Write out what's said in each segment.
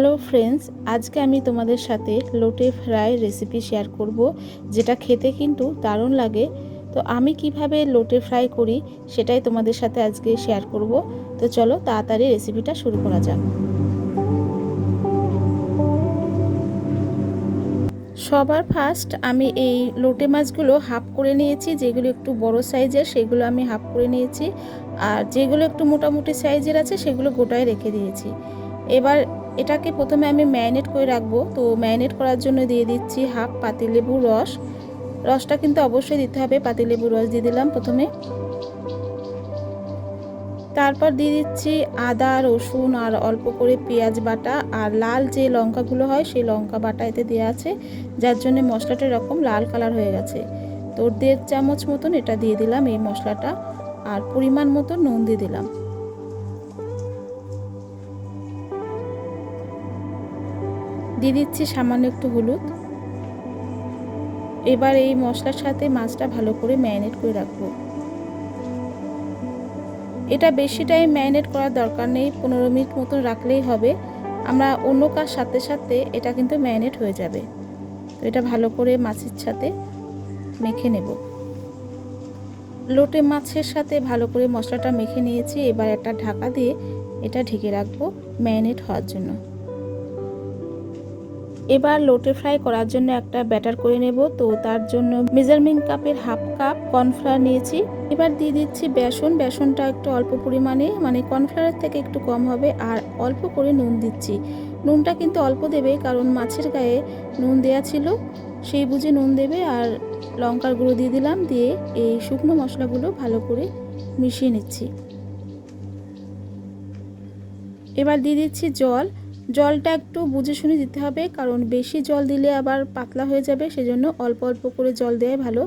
Hello friends আজকে আমি তোমাদের সাথে লোটে ফ্রাই রেসিপি শেয়ার করব, যেটা খেতে কিন্তু দারুণ লাগে। তো আমি কীভাবে লোটে ফ্রাই করি, সেটাই তোমাদের সাথে আজকে শেয়ার করব। তো চলো তাড়াতাড়ি রেসিপিটা শুরু করা যাক। সবার ফার্স্ট আমি এই লোটে মাছগুলো হাফ করে নিয়েছি, যেগুলো একটু বড় সাইজের সেগুলো আমি হাফ করে নিয়েছি। আর যেগুলো একটু মোটামুটি সাইজের আছে, সেগুলো গোটায় রেখে দিয়েছি। এবার এটাকে প্রথমে আমি ম্যারিনেট করে রাখব। তো ম্যারিনেট করার জন্য দিয়ে দিচ্ছি হাফ পাতিলেবুর রস। রসটা কিন্তু অবশ্যই দিতে হবে পাতিলেবুর রস দিয়ে দিলাম প্রথমে। তারপর দিয়ে দিচ্ছি আদা, রসুন আর অল্প করে পেঁয়াজ বাটা আর লাল যে লঙ্কাগুলো হয় সেই লঙ্কা বাটা এতে দেওয়া আছে, যার জন্য মশলাটা এরকম লাল কালার হয়ে গেছে। তো দেড় চামচ মতন এটা দিয়ে দিলাম এই মশলাটা আর পরিমাণ মতো নুন দিয়ে দিলাম। দিয়ে দিচ্ছি সামান্য একটু হলুদ। এবার এই মশলার সাথে মাছটা ভালো করে ম্যারিনেট করে রাখব। এটা বেশি টাইম ম্যারিনেট করার দরকার নেই, পনেরো মিনিট মতন রাখলেই হবে। আমরা অন্য কাজ সাথে সাথে এটা কিন্তু ম্যারিনেট হয়ে যাবে। তো এটা ভালো করে মাছের সাথে মেখে নেব। লোটে মাছের সাথে ভালো করে মশলাটা মেখে নিয়েছি। এবার একটা ঢাকা দিয়ে এটা ঢেকে রাখব ম্যারিনেট হওয়ার জন্য। এবার লোটে ফ্রাই করার জন্য একটা ব্যাটার করে নেব। তো তার জন্য মেজারমেন্ট কাপের হাফ কাপ কর্নফ্লাওয়ার নিয়েছি। এবার দিয়ে দিচ্ছি বেসন। বেসনটা একটু অল্প পরিমাণে মানে কর্নফ্লাওয়ারের থেকে একটু কম হবে। আর অল্প করে নুন দিচ্ছি। নুনটা কিন্তু অল্প দেবে, কারণ মাছের গায়ে নুন দেয়া ছিল। সেই বুঝে নুন দেবে আর লঙ্কার গুঁড়ো দিয়ে দিলাম। দিয়ে এই শুকনো মশলাগুলো ভালো করে মিশিয়ে নিচ্ছি। এবার দিয়ে দিচ্ছি জল। জলটা একটু বুঝে শুনে দিতে হবে, কারণ বেশি জল দিলে আবার পাতলা হয়ে যাবে, সেজন্য অল্প অল্প করে জল দেওয়াই ভালো।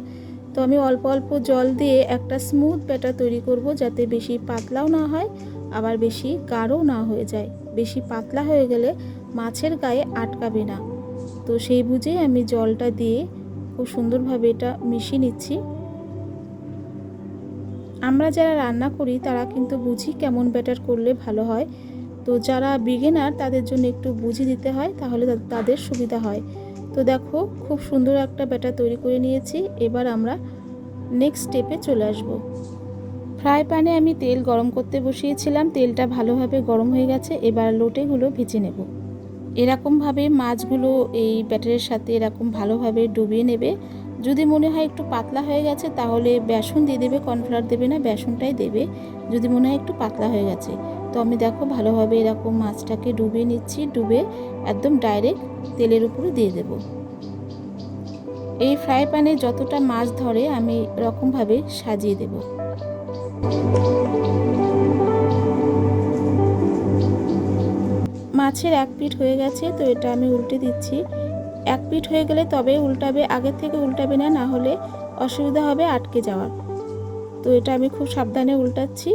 তো আমি অল্প অল্প জল দিয়ে একটা স্মুথ ব্যাটার তৈরি করব, যাতে বেশি পাতলাও না হয়, আবার বেশি গাঢ়ও না হয়ে যায়। বেশি পাতলা হয়ে গেলে মাছের গায়ে আটকাবে না। তো সেই বুঝেই আমি জলটা দিয়ে খুব সুন্দরভাবে এটা মিশিয়ে নিচ্ছি। আমরা যারা রান্না করি, তারা কিন্তু বুঝি কেমন ব্যাটার করলে ভালো হয়। তো যারা বিগিনার তাদের জন্য একটু বুঝিয়ে দিতে হয়, তাহলে তাদের সুবিধা হয়। তো দেখো, খুব সুন্দর একটা ব্যাটার তৈরি করে নিয়েছি। এবার আমরা নেক্সট স্টেপে চলে আসব। ফ্রাই প্যানে আমি তেল গরম করতে বসিয়েছিলাম। তেলটা ভালোভাবে গরম হয়ে গেছে। এবার লোটেগুলো ভেজে নেব। এরকমভাবে মাছগুলো এই ব্যাটারের সাথে এরকম ভালোভাবে ডুবিয়ে নেবে। যদি মনে হয় একটু পাতলা হয়ে গেছে, তাহলে বেসন দিয়ে দেবে। কর্নফ্লাওয়ার দেবে না, বেসনটাই দেবে। যদি মনে হয় একটু পাতলা হয়ে গেছে। তো আমি দেখো ভালোভাবে এরকম মাছটাকে ডুবিয়ে নিচ্ছি, ডুবে একদম ডাইরেক্ট তেলের উপরে দিয়ে দেব। এই ফ্রাই প্যানে যতটা মাছ ধরে আমি এরকমভাবে সাজিয়ে দেব। মাছের এক পিঠ হয়ে গেছে, তো এটা আমি উল্টে দিচ্ছি। এক পিঠ হয়ে গেলে তবে উল্টাবে, আগের থেকে উল্টাবে না না হলে অসুবিধা হবে আটকে যাওয়ার। তো এটা আমি খুব সাবধানে উল্টাচ্ছি।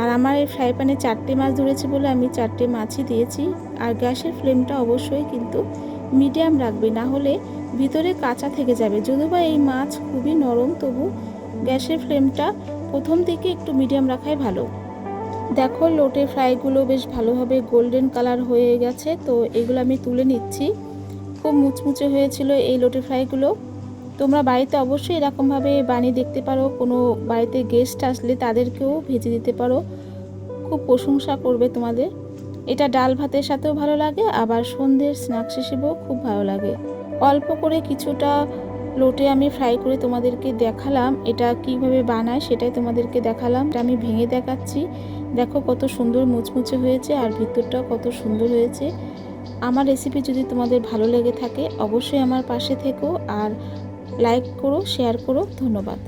আর আমার এই ফ্রাই প্যানে চারটে মাছ ধরেছে বলে আমি চারটে মাছই দিয়েছি। আর গ্যাসের ফ্লেমটা অবশ্যই কিন্তু মিডিয়াম রাখবে, না হলে ভিতরে কাঁচা থেকে যাবে। যদিও বা এই মাছ খুবই নরম, তবু গ্যাসের ফ্লেমটা প্রথম দিকে একটু মিডিয়াম রাখাই ভালো। দেখো, লোটে ফ্রাইগুলো বেশ ভালোভাবে গোল্ডেন কালার হয়ে গেছে, তো এগুলো আমি তুলে নিচ্ছি। খুব মুচমুচে হয়েছিল এই লোটে ফ্রাইগুলো। তোমরা বাড়িতে অবশ্যই এরকমভাবে বানিয়ে দেখতে পারো। কোনো বাড়িতে গেস্ট আসলে তাদেরকেও ভেজে দিতে পারো। খুব প্রশংসা করবে তোমাদের। এটা ডাল ভাতের সাথেও ভালো লাগে, আবার সন্ধ্যের স্ন্যাক্স হিসেবেও খুব ভালো লাগে। অল্প করে কিছুটা লোটে আমি ফ্রাই করে তোমাদেরকে দেখালাম, এটা কীভাবে বানায় সেটাই তোমাদেরকে দেখালাম। এটা আমি ভেঙে দেখাচ্ছি। দেখো কত সুন্দর মুচমুচে হয়েছে আর ভিতরটাও কত সুন্দর হয়েছে। আমার রেসিপি যদি তোমাদের ভালো লেগে থাকে, অবশ্যই আমার পাশে থেকো। আর লাইক করো শেয়ার করো ধন্যবাদ।